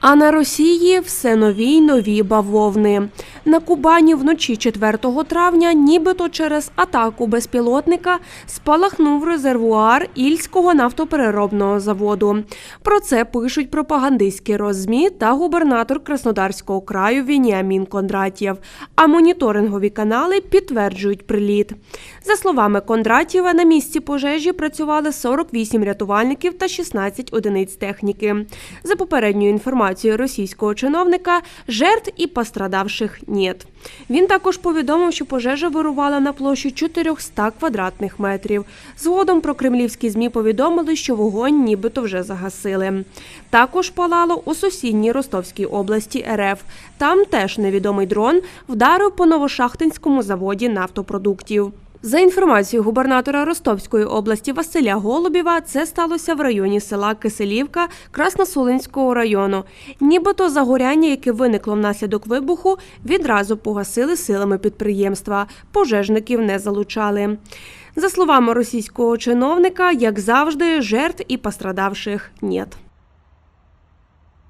А на Росії все нові й нові бавовни. На Кубані вночі 4 травня, нібито через атаку безпілотника, спалахнув резервуар Ільського нафтопереробного заводу. Про це пишуть пропагандистські роззмі та губернатор Краснодарського краю Вініамін Кондратєв. А моніторингові канали підтверджують приліт. За словами Кондратєва, на місці пожежі працювали 48 рятувальників та 16 одиниць техніки. За попередньою інформацією російського чиновника, жертв і пострадавших нет. Він також повідомив, що пожежа вирувала на площі 400 квадратних метрів. Згодом про кремлівські змі повідомили, що вогонь нібито вже загасили. Також палало у сусідній Ростовській області РФ. Там теж невідомий дрон вдарив по новошахтинському заводі нафтопродуктів. За інформацією губернатора Ростовської області Василя Голубєва, це сталося в районі села Киселівка Красносулинського району. Нібито загоряння, яке виникло внаслідок вибуху, відразу погасили силами підприємства. Пожежників не залучали. За словами російського чиновника, як завжди, жертв і пострадавших нет.